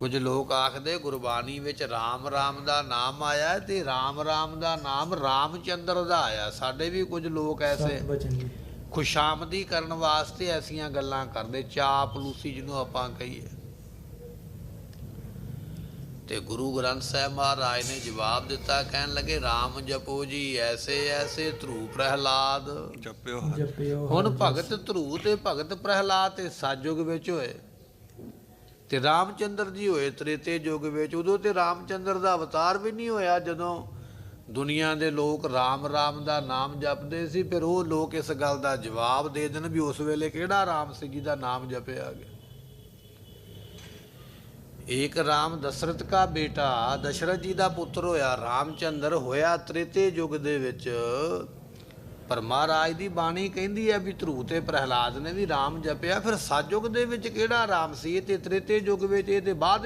ਕੁਝ ਲੋਕ ਆਖਦੇ ਗੁਰਬਾਣੀ ਵਿੱਚ RAM RAM ਦਾ ਨਾਮ ਆਇਆ ਤੇ RAM RAM ਦਾ ਨਾਮ ਰਾਮਚੰਦਰ ਦਾ ਆਇਆ। ਸਾਡੇ ਵੀ ਕੁਝ ਲੋਕ ਐਸੇ ਖੁਸ਼ਾਮਦੀ ਕਰਨ ਵਾਸਤੇ ਐਸੀਆਂ ਗੱਲਾਂ ਕਰਦੇ ਚਾਪਲੂਸੀ ਜਿਹਨੂੰ ਆਪਾਂ ਕਹੀਏ। ਤੇ ਗੁਰੂ ਗ੍ਰੰਥ ਸਾਹਿਬ ਮਹਾਰਾਜ ਨੇ ਜਵਾਬ ਦਿੱਤਾ ਕਹਿਣ ਲੱਗੇ RAM ਜਪੋ ਜੀ ਐਸੇ ਐਸੇ ਧਰੂ ਪ੍ਰਹਿਲਾਦ। ਜਪਿਓ ਹੁਣ ਭਗਤ ਧਰੂ ਤੇ ਭਗਤ ਪ੍ਰਹਿਲਾਦ ਤੇ ਸਤਜੁਗ ਵਿੱਚ ਹੋਏ। ਤੇ ਰਾਮਚੰਦਰ ਜੀ ਹੋਏ ਤ੍ਰੇਤੇ ਯੁੱਗ ਵਿੱਚ, ਉਦੋਂ ਤੇ ਰਾਮਚੰਦਰ ਦਾ ਅਵਤਾਰ ਵੀ ਨਹੀਂ ਹੋਇਆ, ਜਦੋਂ ਦੁਨੀਆ ਦੇ ਲੋਕ ਰਾਮ ਰਾਮ ਦਾ ਨਾਮ ਜਪਦੇ ਸੀ, ਫਿਰ ਉਹ ਲੋਕ ਇਸ ਗੱਲ ਦਾ ਜਵਾਬ ਦੇ ਦੇਣ ਵੀ ਉਸ ਵੇਲੇ ਕਿਹੜਾ ਰਾਮ ਸੀ ਜੀ ਦਾ ਨਾਮ ਜਪਿਆ ਗਿਆ। ਏਕ ਰਾਮ ਦਸ਼ਰਥ ਦਾ ਬੇਟਾ, ਦਸ਼ਰਥ ਜੀ ਦਾ ਪੁੱਤਰ ਹੋਇਆ, ਰਾਮਚੰਦਰ ਹੋਇਆ ਤ੍ਰੇਤੇ ਯੁੱਗ ਦੇ ਵਿੱਚ। ਪਰ ਮਹਾਰਾਜ ਦੀ ਬਾਣੀ ਕਹਿੰਦੀ ਹੈ ਵੀ ਧਰੂ ਤੇ ਪ੍ਰਹਿਲਾਦ ਨੇ ਵੀ ਰਾਮ ਜਪਿਆ, ਫਿਰ ਸਤਜੁਗ ਦੇ ਵਿੱਚ ਕਿਹੜਾ ਰਾਮ ਸੀ? ਤੇ ਤ੍ਰੇਤੇ ਯੁੱਗ ਵਿੱਚ ਇਹ ਤੇ ਬਾਅਦ